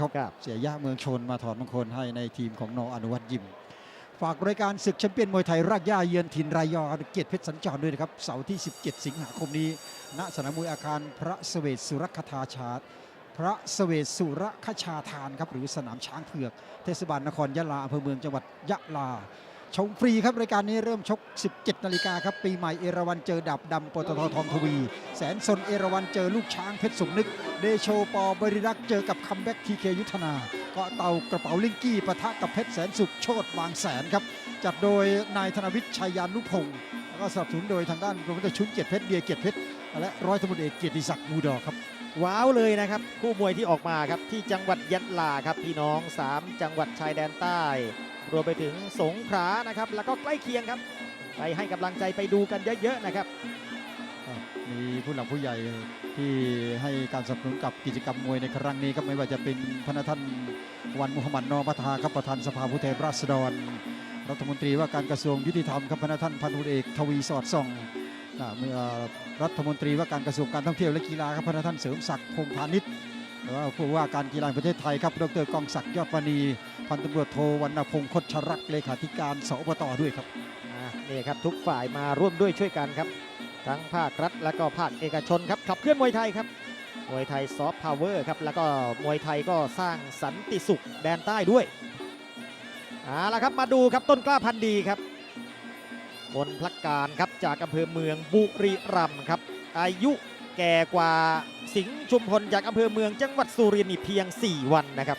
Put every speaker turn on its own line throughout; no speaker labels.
ครับ
ครับ
เสียยะเมืองชนมาถอดมงคลให้ในทีมของนออนุวัตยิม ฝากรายการศึกแชมเปี้ยนมวยไทยรากย่าเยือนถิ่นรายยอเกียรติเพชรสัญจรด้วยนะครับเสาร์ที่ 17 สิงหาคมนี้ ณสนามมวยอาคารพระเสวตสุรคธาชาติพระเสวตสุรคชาทานครับหรือสนามช้างเผือก เทศบาลนครยะลาอำเภอเมืองจังหวัดยะลา ชมฟรีครับรายการนี้เริ่มชก 17 นาฬิกาครับ ปีใหม่เอราวันเจอดับดำปตททองทวี แสนสนเอราวันเจอลูกช้างเพชรสมนึก เดโชปอบริรักษ์เจอกับคัมแบ็กทีเคยุทธนา เกาะเต่ากระเป๋าลิงกี้ปะทะกับเพชรแสนสุขโชตบางแสนครับ จัดโดยนายธนวิทย์ชัยยานุพงศ์แล้วก็สนับสนุนโดยทางด้านโปรโมเตอร์ชุนเกียรติเพชรเบียร์เกียรติเพชรและร้อยตำรวจเอกเกียรติศักดิ์มูดอครับ
ว้าวเลยนะครับคู่มวยที่ออกมาครับที่จังหวัดยะลาครับพี่น้อง 3 จังหวัดชายแดนใต้ รวมไปถึงสงขลานะครับ แล้วก็ใกล้เคียงครับ ไปให้กำลังใจไปดูกันเยอะๆนะครับ
มีผู้หลักผู้ใหญ่ที่ให้การสนับสนุนกับกิจกรรมมวยในครั้งนี้ครับไม่ว่าจะเป็นพระท่านวันมุฮัมมัดนอมัทาครับประธานสภาผู้แทนราษฎร รัฐมนตรีว่าการกระทรวงยุติธรรมครับพระท่านพันธุเอกทวีสอดส่องเมื่อรัฐมนตรีว่าการกระทรวงการท่องเที่ยวและกีฬาครับพระท่านเสริมศักดิ์พงพาณิชย์ หรือว่าผู้ว่าการกีฬาแห่งประเทศไทยครับ ดรกองศักดิ์ยอดวณีพันตำรวจโทวรรณพงศ์คดชรักเลขาธิการสอบตด้วยครับ
นี่ครับทุกฝ่ายมาร่วมด้วยช่วยกันครับ ทั้งภาครัฐและก็ภาคเอกชนครับขับเคลื่อนมวยไทยครับมวยไทยซอฟต์พาวเวอร์ครับแล้วก็มวยไทยก็สร้างสันติสุขแดนใต้ด้วยเอาละครับมาดูครับต้นกล้าพันธุ์ดีครับบนพลักการครับจากอำเภอเมืองบุรีรัมย์ครับอายุ แก่กว่าสิงห์ชุมพลจากอำเภอเมืองจังหวัดสุรินทร์เพียง 4 วันนะครับ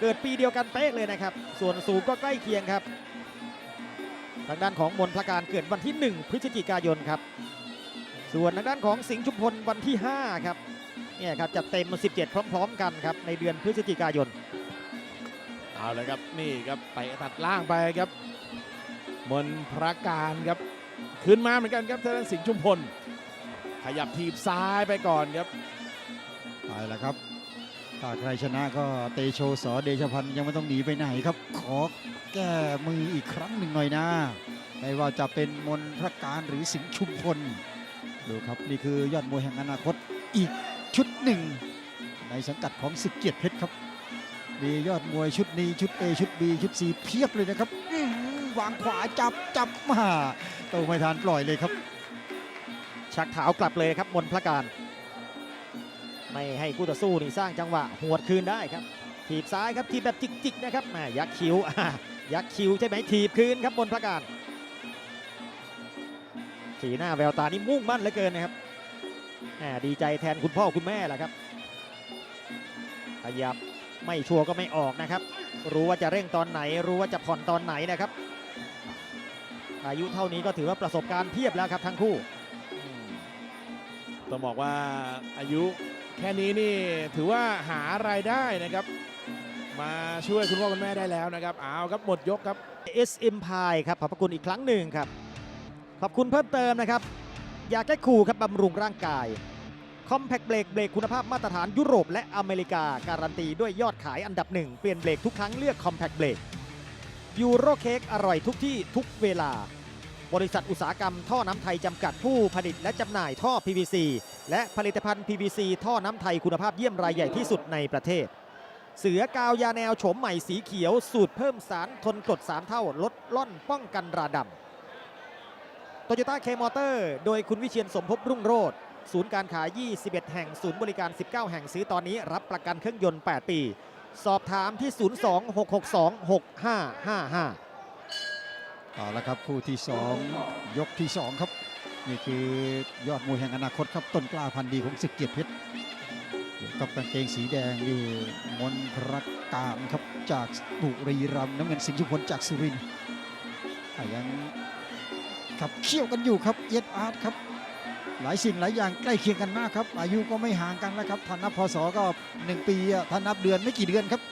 เกิดปีเดียวกันเป๊ะเลยนะครับ ส่วนสูงก็ใกล้เคียงครับ ทางด้านของมนพลการเกิดวันที่ 1 พฤศจิกายนครับ ส่วนทางด้านของสิงห์ชุมพลวันที่ 5 ครับเนี่ยครับจะเต็ม 17 พร้อม ๆ กันครับในเดือนพฤศจิกายน
เอาเลยครับนี่ครับไปตัดล่างไปครับ มนพระการครับ ขึ้นมาเหมือนกันครับทางด้านสิงห์ชุมพล ขยับทีบซ้ายไปก่อนครับ
ไปแล้วครับถ้าใครชนะก็เตโชสอเดชพันธ์ยังไม่ต้องหนีไปไหนครับ ขอแก้มืออีกครั้งหนึ่งหน่อยนะไม่ว่าจะเป็นมนพระการหรือสิงห์ชุมพลดูครับนี่คือยอดมวยแห่งอนาคตอีกชุดหนึ่ง ในสังกัดของศึกเกียรติเพชรครับ มียอดมวยชุดนี้ชุด A ชุด B ชุด C เพียบเลยนะครับวางขวาจับจับมาโตไม่ทานปล่อยเลยครับ
ชักเท้ากลับเลยครับมนพลการ ไม่ให้คู่ต่อสู้นี่สร้างจังหวะหวดคืนได้ครับ ถีบซ้ายครับ ถีบแบบจิกๆนะครับแหมยักคิ้วยักคิ้วใช่ไหมถีบคืนครับมนพลการสีหน้าแววตานี่มุ่งมั่นเหลือเกินนะครับแหมดีใจแทนคุณพ่อคุณแม่แหละครับ ขยับไม่ชัวร์ก็ไม่ออกนะครับ รู้ว่าจะเร่งตอนไหน รู้ว่าจะผ่อนตอนไหนนะครับ อายุเท่านี้ก็ถือว่าประสบการณ์เพียบแล้วครับทั้งคู่
ต้องบอกว่าอายุแค่นี้นี่ถือว่าหารายได้นะครับ มาช่วยคุณพ่อคุณแม่ได้แล้วนะครับเอาครับหมดยกครับ
S M p i ครับขอบพระคุณอีกครั้งหนึ่งครับ ขอบคุณเพิ่มเติมนะครับอยากแก้ขู่ครับบำรุงร่างกาย Compact เบรกเบรกคุณภาพมาตรฐานยุโรปและอเมริกา การันตีด้วยยอดขายอันดับหนึ่งเปลี่ยนเบรกทุกครั้งเลือก Compact เบรกยูโรเค้กอร่อยทุกที่ทุกเวลา บริษัทอุตสาหกรรมท่อน้ำไทยจำกัดผู้ผลิตและจำหน่ายท่อ PVC และผลิตภัณฑ์ PVC ท่อน้ำไทยคุณภาพเยี่ยมรายใหญ่ที่สุดในประเทศ เสือกาวยาแนวโฉมใหม่สีเขียว สูตรเพิ่มสารทนกรด3เท่าลดล่อนป้องกันราดำโตโยต้าเคมอเตอร์ โดยคุณวิเชียนสมภพรุ่งโรจน์ศูนย์การขาย 21 แห่ง ศูนย์บริการ 19 แห่งซื้อตอนนี้รับประกันเครื่องยนต์ 8 ปี สอบถามที่ 026626555
เอาละครับคู่ที่ 2 ยกที่ 2 ครับ นี่คือยอดมวยแห่งอนาคตครับต้นกล้าพันธ์ดีของศึกเกียรติเพชรกับกางเกงสีแดงนี่มนพระการครับจากบุรีรัมย์น้ำเงินสิงห์ชุมพลจากสุรินทร์ยังขับเคี่ยวกันอยู่ครับเอียดอาร์ตครับ หลายสิ่งหลายอย่างใกล้เคียงกันมากครับ อายุก็ไม่ห่างกันแล้วครับท่านนับพศก็ 1 ปีอะท่านนับเดือนไม่กี่เดือนครับ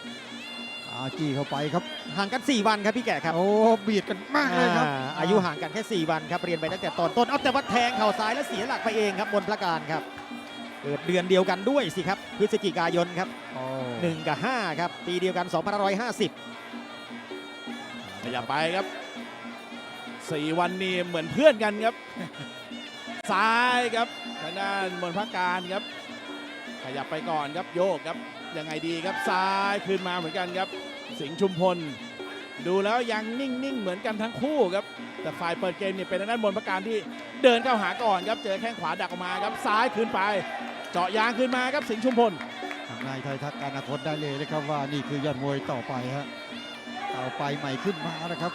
อาจี้เข้าไปครับ
ห่างกัน 4 วันครับพี่แก่ครับ
โอ้เบียดกันมากเลยครับ
อ่าอายุห่างกันแค่ 4 วันครับ เรียนไปตั้งแต่ตอนต้น เอาแต่วัดแทงเข่าซ้ายแล้วเสียหลักไปเองครับบนพระการครับ เกิดเดือนเดียวกันด้วยสิครับ พฤศจิกายนครับ
โอ้
1 กับ 5 ครับปีเดียวกัน2550
ขยับไปครับสี่วันนี้เหมือนเพื่อนกันครับ ซ้ายครับทางด้านมนพระการครับ ขยับไปก่อนครับโยกครับ ยังไงดีครับซ้ายคืนมาเหมือนกันครับ สิงห์ชุมพล ดูแล้วยังนิ่งๆเหมือนกันทั้งคู่ครับ แต่ฝ่ายเปิดเกมเนี่ยเป็นทางด้านบนประการที่เดินเข้าหาก่อนครับเจอแข้งขวาดักออกมาครับซ้ายคืนไป เจาะยางคืนมาครับสิงห์ชุมพล
ทางนายไทยทักอนาคตได้เลยนะครับว่านี่คือยอดมวยต่อไปฮะต่อไปใหม่ขึ้นมานะครับ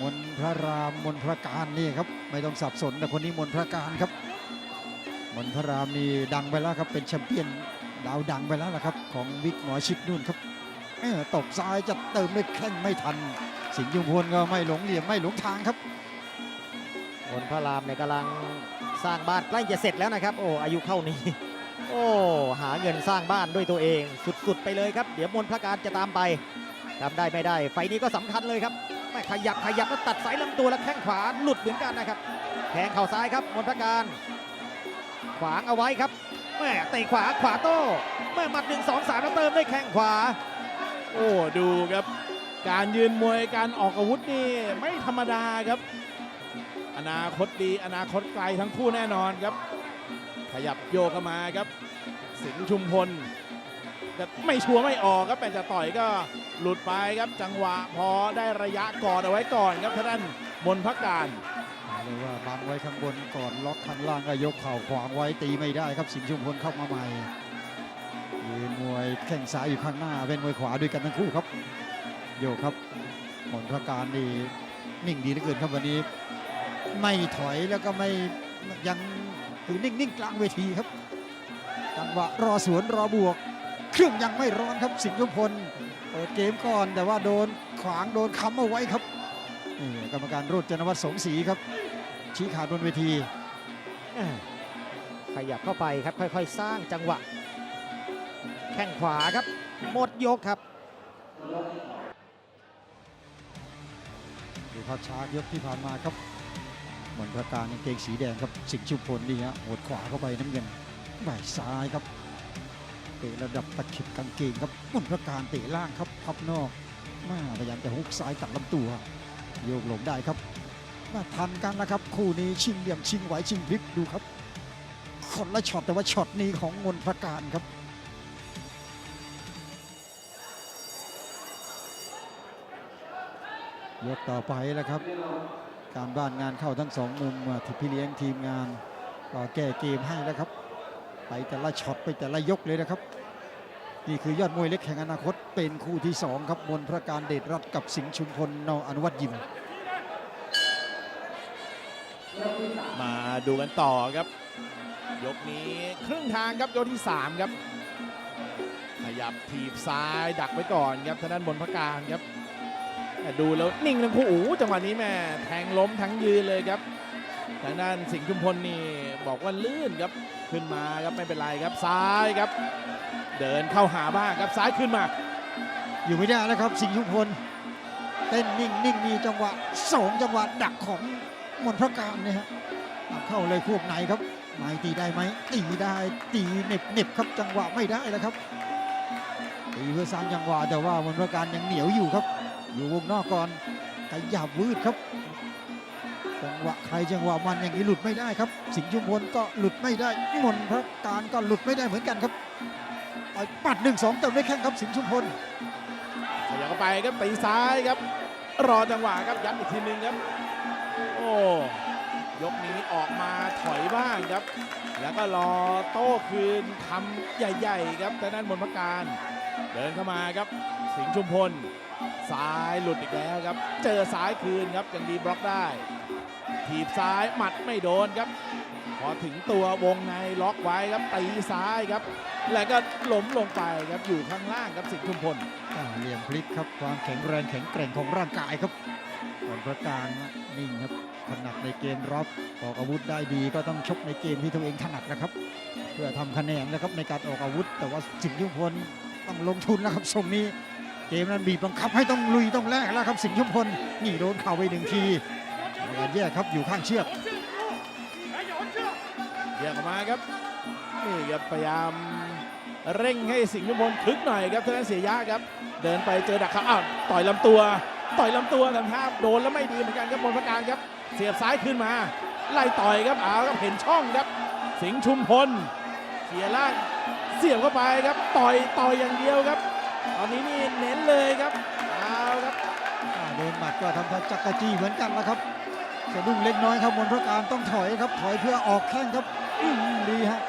มนพระรามมนพระการนี่ครับไม่ต้องสับสนแต่คนนี้มนพระการครับมนพระรามนี่ดังไปแล้วครับเป็นแชมเปี้ยน ดาวดังไปแล้วล่ะครับ ของวิกหมอชิดนู่นครับเอ้อตบซ้ายจะเติมด้วยแข้งไม่ทัน สิงห์ยุมพลก็ไม่หลงเหลี่ยมไม่หลงทางครับ
บนพระรามเนี่ยกำลังสร้างบ้านใกล้จะเสร็จแล้วนะครับ โอ้อายุเข้านี้ โอ้หาเงินสร้างบ้านด้วยตัวเองสุดๆไปเลยครับ เดี๋ยวมนต์พระการจะตามไปทำได้ไม่ได้ ไฟนี้ก็สำคัญเลยครับไม่ขยับขยับแล้วตัดสายลำตัวแล้วแข้งขวาหลุดเหมือนกันนะครับแทงเข่าซ้ายครับมนต์พระการ ขวางเอาไว้ครับ แม่เตะขวาขวาโต้แม่หมัดหนึ่งสองสามแล้วเติมด้วยแข้งขวา
โอ้ดูครับ การยืนมวยการออกอาวุธนี่ไม่ธรรมดาครับ อนาคตดีอนาคตไกลทั้งคู่แน่นอนครับ ขยับโยกมาครับ สิงห์ชุมพลแต่ไม่ชัวร์ไม่ออกครับแต่จะต่อยก็หลุดไปครับจังหวะพอได้ระยะกอดเอาไว้ก่อนครับท่านด้านมนพักการ
เรียกว่าบังไว้ข้างบนก่อนล็อกข้างล่างก็ยกเข่าขวางไว้ตีไม่ได้ครับสิงห์ชุมพลเข้ามาใหม่ยืนมวยแข้งซ้ายอยู่ข้างหน้าเป็นมวยขวาด้วยกันทั้งคู่ครับโยกครับมนพระการนี่นิ่งดีเหลือเกินครับวันนี้ ไม่ถอยแล้วก็ไม่ยังคือนิ่งๆกลางเวทีครับจังหวะรอสวนรอบวก เครื่องยังไม่ร้อนครับสิงห์ชุมพลเปิดเกมก่อนแต่ว่าโดนขวางโดนค้ำเอาไว้ครับนี่กรรมการรุ่ดจนวัฒน์สงศรีครับ ชี้ขาดบนเวที
แม่ขยับเข้าไปครับค่อยๆ สร้างจังหวะ แข้งขวาครับ หมดยกครับ
ดูภาพช้ายกที่ผ่านมาครับหมอนประการกางเกงสีแดงครับสิงห์ชุมพลนี่ฮะหัวดขวาเข้าไปน้ำเงินบ่ายซ้ายครับเตะระดับตะเข็บกางเกงครับหมอนประการเตะล่างครับพับนอกมาพยายามจะฮุกซ้ายตัดลำตัวโยกหลงได้ครับ มาทันกันนะครับ คู่นี้ชิงเหลี่ยมชิงไหวชิงพลิกดูครับ คนละช็อตแต่ว่าช็อตนี้ของมนประการครับยกต่อไปแล้วครับ การบ้านงานเข้าทั้งสองมุมที่พี่เลี้ยงทีมงานก็แก้เกมให้แล้วครับ ไปแต่ละช็อตไปแต่ละยกเลยนะครับ นี่คือยอดมวยเล็กแห่งอนาคตเป็นคู่ที่สองครับมนพระการเดชรัตนกับสิงห์ชุมพลนอนุวัตยิม
มาดูกันต่อครับ ยกนี้ครึ่งทางครับยกที่ 3 ครับ ขยับถีบซ้ายดักไว้ก่อนครับทางด้านบนพระการครับดูแล้วนิ่งทั้งคู่โอ้จังหวะนี้แม่แทงล้มทั้งยืนเลยครับทางด้านสิงห์ชุมพลนี่บอกว่าลื่นครับขึ้นมาครับไม่เป็นไรครับซ้ายครับ เดินเข้าหาบ้างครับซ้ายขึ้นมา
อยู่ไม่ได้แล้วครับสิงห์ชุมพลเต้นนิ่งนิ่งมีจังหวะสองจังหวะดักของ มนพระการเนี่ยฮะเอาเข้าเลยควบในครับไม่ตีได้ไหมตีได้ตีเน็บเน็บครับจังหวะไม่ได้แล้วครับตีเพื่อสร้างจังหวะแต่ว่ามนพระการยังเหนียวอยู่ครับ อยู่วงนอกก่อนขยับวืดครับจังหวะใครจังหวะมันอย่างนี้หลุดไม่ได้ครับ สิงห์ชุมพลก็หลุดไม่ได้มนพระการก็หลุดไม่ได้เหมือนกันครับต่อยปัดหนึ่งสองเติมได้แข้งครับสิงห์ชุมพล
ขยับเข้าไปครับตีซ้ายครับ รอจังหวะครับยัดอีกทีหนึงครับ อ้ ยกนี้ออกมาถอยบ้างครับ แล้วก็รอโต้คืนคำใหญ่ ๆ ครับแต่นั้นบนพระการ เดินเข้ามาครับ สิงห์ชุมพลซ้ายหลุดอีกแล้วครับ เจอซ้ายคืนครับยังดีบล็อกได้ ถีบซ้ายหมัดไม่โดนครับ พอถึงตัววงในล็อกไว้ครับตีซ้ายครับ แล้วก็ล้มลงไปครับอยู่ข้างล่างครับสิงห์ชุมพล
เหลี่ยมพลิกครับความแข็งแรงแข็งแกร่งของร่างกายครับ ส่วนประการนิ่งครับถนัดในเกมรับออกอาวุธได้ดีก็ต้องชกในเกมที่ตัวเองถนัดนะครับ เพื่อทำคะแนนนะครับในการออกอาวุธ แต่ว่าสิงห์ชุพลต้องลงทุนแล้วครับทรงนี้เกมนั้นบีบบังคับให้ต้องลุยต้องแลกแล้วครับสิงห์ชุพลนี่โดนเข่าไปหนึ่งทีการแยกครับอยู่ข้างเชือก
เรียกออกมาครับนี่ครับพยายามเร่งให้สิงห์ชุพลคึกหน่อยครับเท่านั้นเสียยะครับ เดินไปเจอดักครับอ้าวต่อยลำตัว ต่อยลำตัวทำท่าโดนแล้วไม่ดีเหมือนกันครับบนพระการครับ เสียบซ้ายขึ้นมา ไล่ต่อยครับอ้าวครับเห็นช่องครับ สิงห์ชุมพลเขียล่างเสียบเข้าไปครับ ต่อยต่อยอย่างเดียวครับ ตอนนี้นี่เน้นเลยครับเอาครับ
อ่าโดนหมัดก็ทำท่าจักรจี้เหมือนกันแล้วครับสะดุ้งเล็กน้อยครับมนต์พระการต้องถอยครับ ถอยเพื่อออกแข้งครับอืมดีฮะ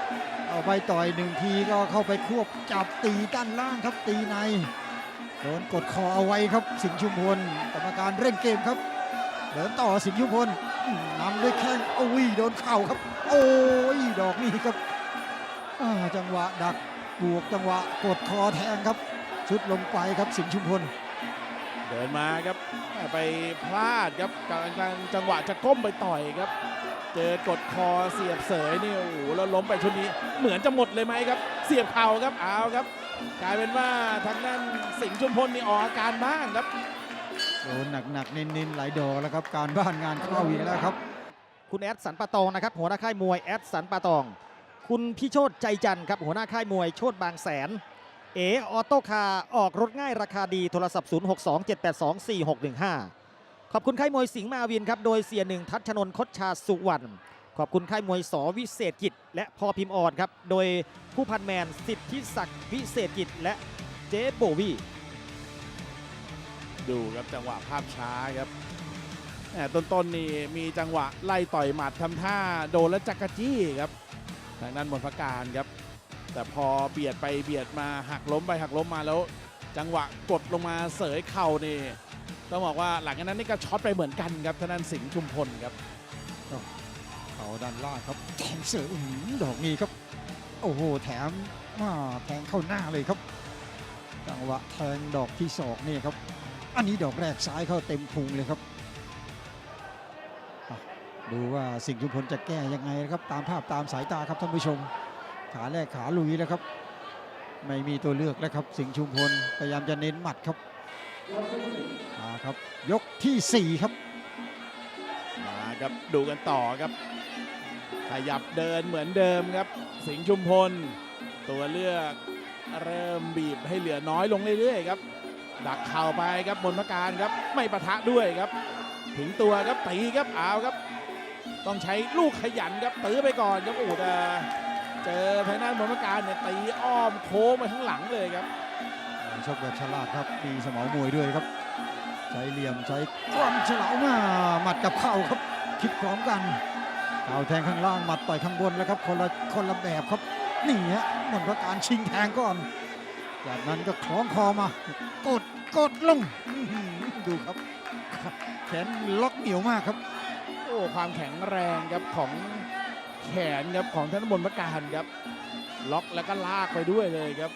เอาไปต่อยหนึ่งทีก็เข้าไปควบจับตีด้านล่างครับตีใน โดนกดคอเอาไว้ครับสิงห์ชุมพลกรรมการเร่งเกมครับเดินต่อสิงห์ชุมพลนำด้วยแข้งโอ้ยโดนเข่าครับ โอ้ยดอกนี้ครับจังหวะดักบวกจังหวะกดคอแทงครับ ชุดลงไปครับสิงห์ชุมพล
เดินมาครับไปพลาดครับกลังจังหวะจะก้มไปต่อยครับ เจอกดคอเสียบเสยนี่โอ้โหแล้วล้มไปชุดนี้เหมือนจะหมดเลยไหมครับ เสียบเข่าครับเอาครับ กลายเป็นว่าทางด้านสิงห์ชุมพลนี่ออกอาการบ้างครับ
โดนหนักๆเน้นๆหลายดอกแล้วครับ การบ้านงานเข้าอีกแล้วครับ
คุณแอดสันปะตองนะครับหัวหน้าค่ายมวยแอดสันปะตอง คุณพี่โชตใจจันทร์ครับหัวหน้าค่ายมวยโชตบางแสน เอออโต้คาร์ออกรถง่ายราคาดีโทรศัพท์ 0627824615 ขอบคุณค่ายมวยสิงห์มาวินครับ โดยเสียหนึ่งทัชชนนท์คดชาสุวรรณ ขอบคุณค่ายมวยสวิเศษกิจ และพอพิมพ์อ่อนครับ โดยผู้พันแมนสิทธิศักดิ์วิเศษกิจ และเจ๊โบวี
ดูครับจังหวะภาพช้าครับแหม่ต้นๆนี่มีจังหวะไล่ต่อยหมัดทำท่าโดนแล้วจักรจี้ครับทางด้านบนพระการครับ แต่พอเบียดไปเบียดมาหักล้มไปหักล้มมาแล้ว จังหวะกดลงมาเสยเข่านี่ต้องบอกว่าหลังจากนั้นนี่ก็ช็อตไปเหมือนกันครับทางด้านสิงห์ชุมพลครับ
ขาด้านล่างครับแทงเสืออื้อหือดอกนี้ครับ โอ้โหแถมมาแทงเข้าหน้าเลยครับจังหวะแทงดอกที่สองนี่ครับ อันนี้ดอกแรกซ้ายเข้าเต็มพุงเลยครับดูว่าสิงชุมพลจะแก้ยังไงนะครับตามภาพตามสายตาครับท่านผู้ชม ขาแรกขาลุยแล้วครับ ไม่มีตัวเลือกแล้วครับ สิงห์ชุมพลพยายามจะเน้นหมัดครับมาครับ ยกทีสี่4 ครับ
มาครับดูกันต่อครับ ขยับเดินเหมือนเดิมครับ สิงห์ชุมพล ตัวเลือกเริ่มบีบให้เหลือน้อยลงเรื่อยๆครับ ดักเข่าไปครับบนพระการครับไม่ปะทะด้วยครับ ถึงตัวครับตีครับเอาครับ ต้องใช้ลูกขยันครับตื้อไปก่อนครับโอ้โหแต่เจอทางด้านบนพระการเนี่ยตีอ้อมโค้งไปข้างหลังเลยครับ
ชกแบบฉลาดครับมีสมองมวยด้วยครับ ใช้เหลี่ยมใช้ความฉลาดมาหมัดกับเข่าครับคิดพร้อมกัน เข่าแทงข้างล่างหมัดต่อยข้างบนแล้วครับคนละคนละแบบครับนี่ฮะหมดประการชิงแทงก่อน จากนั้นก็คล้องคอมากดกดลงดูครับ แขนล็อกเหนียวมากครับ
โอ้ความแข็งแรงครับของแขนครับของท่านบนประการครับ ล็อกแล้วก็ลากไปด้วยเลยครับ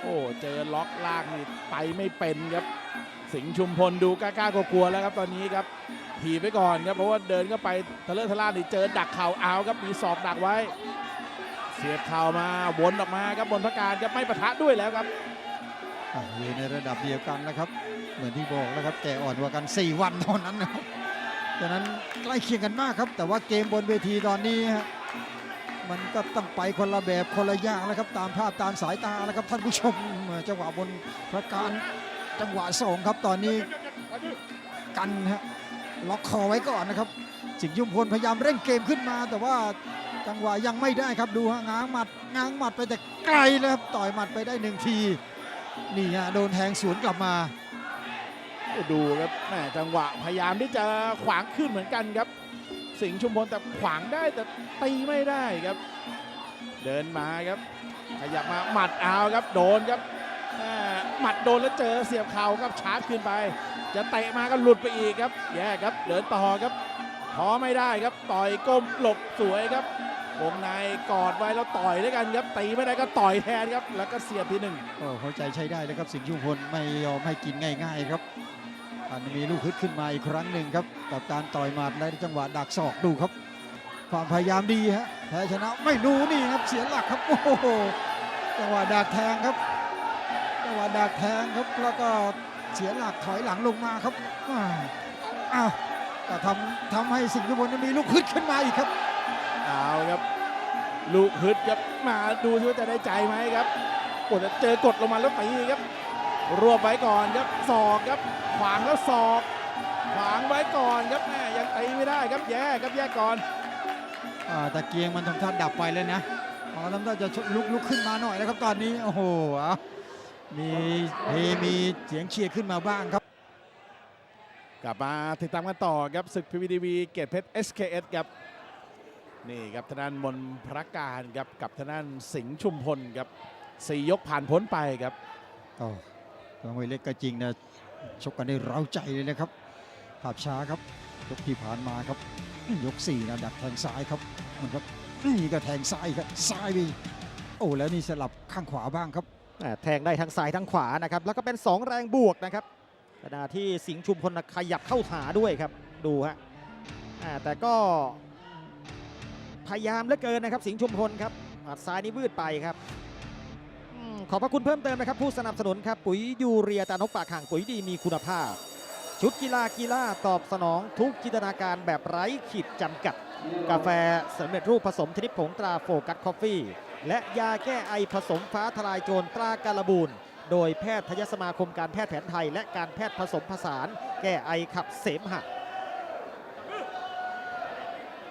โอ้เจอล็อกลากนี่ไปไม่เป็นครับ สิงห์ชุมพลดูกล้ากลัวๆแล้วครับตอนนี้ครับ ถีบไปก่อนครับเพราะว่าเดินเข้าไปทะเลอะทะล่านี่เจอดักเข่าเอาครับมีศอกดักไว้ เสียบเข่ามาวนออกมาครับบนประการครับไม่ปะทะด้วยแล้วครับ
อยู่ในระดับเดียวกันนะครับ เหมือนที่บอกแล้วครับแต่อ่อนกว่ากัน 4 วันเท่านั้นนะครับดังนั้นใกล้เคียงกันมากครับ แต่ว่าเกมบนเวทีตอนนี้ฮะมันก็ต้องไปคนละแบบคนละอย่างแล้วครับตามภาพตามสายตาแล้วครับท่านผู้ชมจังหวะบนพระการจังหวะสองครับตอนนี้กันฮะ ล็อกคอไว้ก่อนนะครับสิงห์ยุ่มพลพยายามเร่งเกมขึ้นมา แต่ว่าจังหวะยังไม่ได้ครับดูฮะง้างหมัดง้างหมัดไปแต่ไกลเลยครับต่อยหมัดไปได้หนึ่งทีนี่ฮะโดนแทงสวนกลับมา
ดูครับแหมจังหวะพยายามที่จะขวางขึ้นเหมือนกันครับ สิงห์ชุมพลแต่ขวางได้แต่ตีไม่ได้ครับ เดินมาครับ ขยับมาหมัดเอาครับโดนครับ หม่หมัดโดนแล้วเจอเสียบเข่าครับชาร์จขึ้นไป จะเตะมาก็หลุดไปอีกครับ แย่ครับเดินต่อครับพอไม่ได้ครับต่อยก้มหลบสวยครับวงในกอดไว้แล้วต่อยด้วยกันครับตีไม่ได้ก็ต่อยแทนครับ แล้วก็เสียบทีหนึ่ง
โอ้เข้าใจใช้ได้เลยครับสิงห์ชุมพลไม่ยอมให้กินง่าย ๆครับอันมีลูกฮึดขึ้นมาอีกครั้งหนึ่งครับ กับการต่อยหมัดและจังหวะดักศอกดูครับ ความพยายามดีฮะแพ้ชนะไม่รู้นี่ครับเสียหลักครับโอ้โหจังหวะดักแทงครับ จังหวะดักแทงครับแล้วก็เสียหลักถอยหลังลงมาครับอ้าวอ้าวก็ทำทำให้สิงห์ชุมพลนั้นมีลูกฮึดขึ้นมาอีกครับ
เอาครับ ลูกฮึดครับมาดูซิว่าจะได้ใจไหมครับกดเจอกดลงมาแล้วตีครับรวบไว้ก่อนครับศอกครับ ขวางแล้วศอก ขวางไว้ก่อนครับแม่ยังตีไม่ได้ครับแย่ครับแย่ก่อน
อ่าตะเกียงมันทำท่าดับไปเลยนะอ๋อทำได้จะลุกลุกขึ้นมาหน่อยนะครับตอนนี้โอ้โหเอา มีเฮมีเสียงเชียร์ขึ้นมาบ้างครับ
กลับมาติดตามกันต่อครับศึกพีวีดีวีเกตเพชร SKS ครับนี่ครับทางด้านมนพระการครับกับทางด้านสิงห์ชุมพลครับสี่ยกผ่านพ้นไปครับ
โอ้ตัวมวยเล็กก็จริงนะชกกันได้เร้าใจเลยนะครับภาพช้าครับยกที่ผ่านมาครับ ยกสี่นะดักแทงซ้ายครับมันครับนี่ก็แทงซ้ายครับซ้ายไปโอ้แล้วนี่สลับข้างขวาบ้างครับ
แทงได้ทั้งซ้ายทั้งขวานะครับ แล้วก็เป็น 2 แรงบวกนะครับขณะที่สิงห์ชุมพลขยับเข้าหาด้วยครับ ดูฮะแต่ก็พยายามเหลือเกินนะครับ สิงห์ชุมพลครับอัดซ้ายนี่วืดไปครับขอบพระคุณเพิ่มเติมนะครับ ผู้สนับสนุนครับ ปุ๋ยยูเรียตานกปากห่างปุ๋ยดีมีคุณภาพ ชุดกีฬากีฬาตอบสนองทุกจินตนาการแบบไร้ขีดจำกัด กาแฟสำเร็จรูปผสมชนิดผงตราโฟกัสคอฟฟี่ และยาแก้ไอผสมฟ้าทลายโจรตราการบูนโดยแพทยสมาคมการแพทย์แผนไทย และการแพทย์ผสมผสาน แก้ไอขับเสมหะ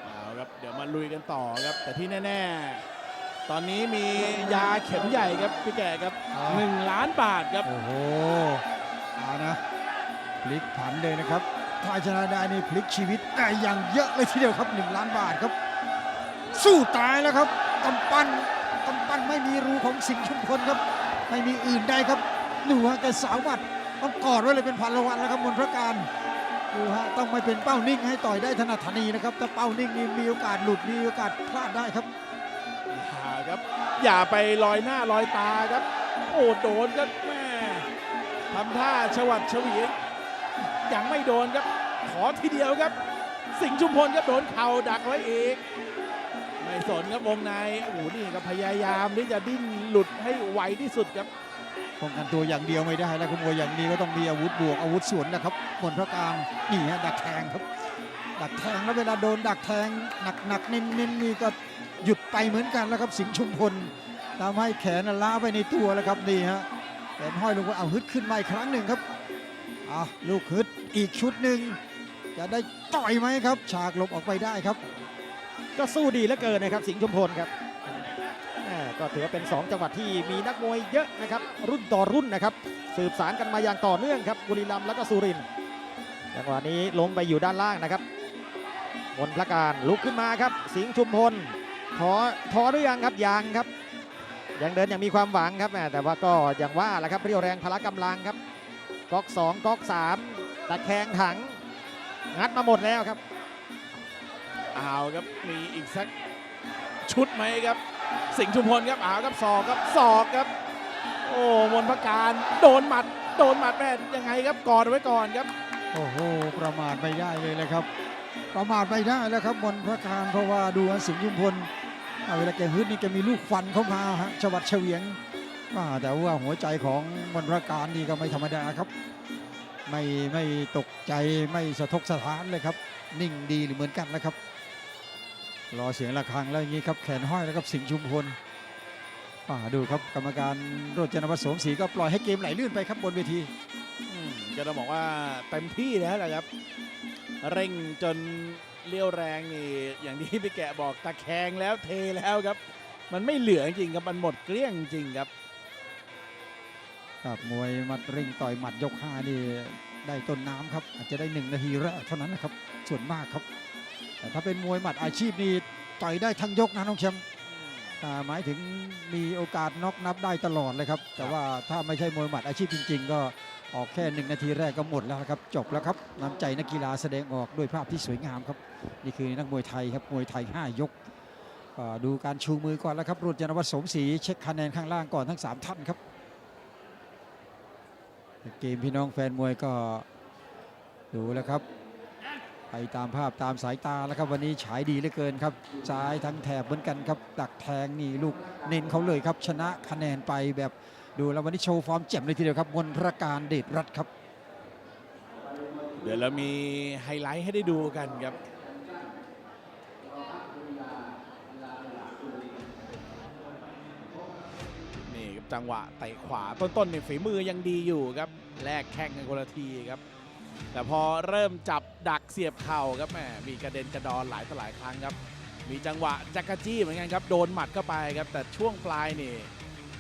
เอาครับเดี๋ยวมาลุยกันต่อครับ แต่ที่แน่ ๆ ตอนนี้มียาเข็มใหญ่ครับพี่แก่ครับ
อ่า
หนึ่งล้านบาทครับ
โอ้โหเอานะพลิกผันเลยนะครับ ถ้าชนะได้นี่พลิกชีวิตได้อย่างเยอะเลยทีเดียวครับ1ล้านบาทครับ สู้ตายแล้วครับกำปั้นกำปั้นไม่มีรูของสิงห์ชุมพลครับ ไม่มีอื่นใดครับดูฮะแกสาวบัดต้องกอดไว้เลยเป็นพันละวันแล้วครับมนพระการดูฮะต้องไม่เป็นเป้านิ่งให้ต่อยได้ถนัดถนีนะครับถ้าเป้านิ่งนี่มีโอกาสหลุดมีโอกาสพลาดได้ครับ
อย่าครับ อย่าไปลอยหน้าลอยตาครับ โอ้โดนครับแม่ทำท่าชวัดเฉวียนยังไม่โดนครับ อทีเดียวครับ สิงห์ชุมพลครับโดนเข่าดักไว้อีก ไม่สนครับวงในโอ้โหนี่ครับพยายามที่จะดิ้นหลุดให้ไวที่สุดครับ
ป้องกันตัวอย่างเดียวไม่ได้แล้วขโมยอย่างนี้ก็ต้องมีอาวุธบวกอาวุธสวนนะครับมนพระการนี่ฮะดักแทงครับ ดักแทงแล้วเวลาโดนดักแทงหนักๆเน้นๆนี่ก็หยุดไปเหมือนกันแล้วครับสิงห์ชุมพลทำให้แขนล้าไปในตัวแล้วครับนี่ฮะแขนห้อยลงไปเอาฮึดขึ้นมาอีกครั้งหนึ่งครับอะลูกฮึดอีกชุดหนึ่ง จะได้ต่อยไหมครับ ฉากหลบออกไปได้ครับ
ก็สู้ดีเหลือเกินนะครับ สิงห์ชุมพลครับก็ถือว่าเป็น 2 จังหวัดที่มีนักมวยเยอะนะครับ รุ่นต่อรุ่นนะครับ สืบสารกันมาอย่างต่อเนื่องครับบุรีรัมย์แล้วก็สุรินทร์จังหวะนี้ลงไปอยู่ด้านล่างนะครับมนพระการลุกขึ้นมาครับ สิงห์ชุมพลถอถอหรือยังครับยังครับ ยังเดินอย่างมีความหวังครับแต่ว่าก็อย่างว่าแหละครับเรียวแรงพละกำลังครับก๊อก2ก๊อก3ตะแคงถัง งัดมาหมดแล้วครับ
เอาครับมีอีกสักชุดไหมครับ สิงห์ชุมพลครับเอาครับศอกครับศอกครับ โอ้มนต์พระการโดนหมัด โดนหมัดแม่ยังไงครับกอดเอาไว้ก่อนครับ
โอ้โห ประมาทไม่ได้เลยนะครับ ประมาทไม่ได้แล้วครับมนต์พระการเพราะว่าดูว่าสิงห์ยุมพลอ่าเวลาแกฮึดนี่แกมีลูกฟันเข้ามาฮะชวัดเฉวียงอ่าแต่ว่าหัวใจของมนต์พระการนี่ก็ไม่ธรรมดาครับ ไม่ไม่ตกใจไม่สะทกสะท้านเลยครับ นิ่งดีเหมือนกันนะครับ รอเสียงะระฆังแล้วอย่างนี้ครับแขนห้อยแล้วครับสิงห์ชุมพลอ่าดูครับกรรมการโรจนวัฒน์สมศรีก็ปล่อยให้เกมไหลลื่นไปครับบนเวที
อืมก็ต้องบอกว่าเต็มที่แล้วแหละครับ เร่งจนเลี้ยวแรงนี่อย่างที่พี่แกะบอกตะแคงแล้วเทแล้วครับ มันไม่เหลือจริงครับมันหมดเกลี้ยงจริงครับ
ครับมวยหมัดเร่งต่อยหมัดยกห้านี่ได้ต้นน้ำครับ อาจจะได้หนึ่งนาทีแรกเท่านั้นนะครับ ส่วนมากครับ แต่ถ้าเป็นมวยหมัดอาชีพนี่ต่อยได้ทั้งยกนะน้องแชมป์หมายถึงมีโอกาสน็อกนับได้ตลอดเลยครับ แต่ว่าถ้าไม่ใช่มวยหมัดอาชีพจริง ๆ ก็ออกแค่หนึ่งนาทีแรกก็หมดแล้วครับ จบแล้วครับน้ำใจนักกีฬาแสดงออกด้วยภาพที่สวยงามครับ นี่คือนักมวยไทยครับมวยไทย 5 ยก ดูการชูมือก่อนแล้วครับรุ่นจนวัฒน์สมศรีเช็คคะแนนข้างล่างก่อนทั้งสามท่านครับ เกมพี่น้องแฟนมวยก็ดูแล้วครับ ไปตามภาพตามสายตาแล้วครับวันนี้ฉายดีเหลือเกินครับซ้ายทั้งแถบเหมือนกันครับดักแทงนี่ลูกเน้นเขาเลยครับ ชนะคะแนนไปแบบดูแล้ววันนี้โชว์ฟอร์มเจ็บเลยทีเดียวครับมนพระการเดชรัตน์ครับ
เดี๋ยวเรามีไฮไลท์ให้ได้ดูกันครับ นี่ครับ จังหวะเตะขวาต้นๆเนี่ยฝีมือยังดีอยู่ครับแลกแข้งกันคนละทีครับ แต่พอเริ่มจับดักเสียบเข่าครับแหมมีกระเด็นกระดอนหลายต่อหลายครั้งครับ มีจังหวะจักรจี้เหมือนกันครับโดนหมัดเข้าไปครับ แต่ช่วงปลายนี่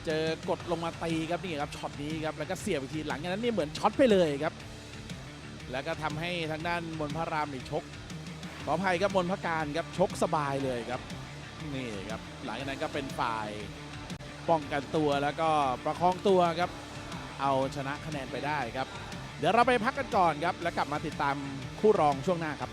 เจอกดลงมาตีครับนี่ครับช็อตนี้ครับแล้วก็เสียบอีกทีหลังจากนั้นนี่เหมือนช็อตไปเลยครับ แล้วก็ทำให้ทางด้านมนพระรามนี่ชกขออภัยครับมนพระการครับชกสบายเลยครับนี่ครับหลังจากนั้นก็เป็นฝ่าย ป้องกันตัวแล้วก็ประคองตัวครับ เอาชนะคะแนนไปได้ครับ เดี๋ยวเราไปพักกันก่อนครับ แล้วกลับมาติดตามคู่รองช่วงหน้าครับ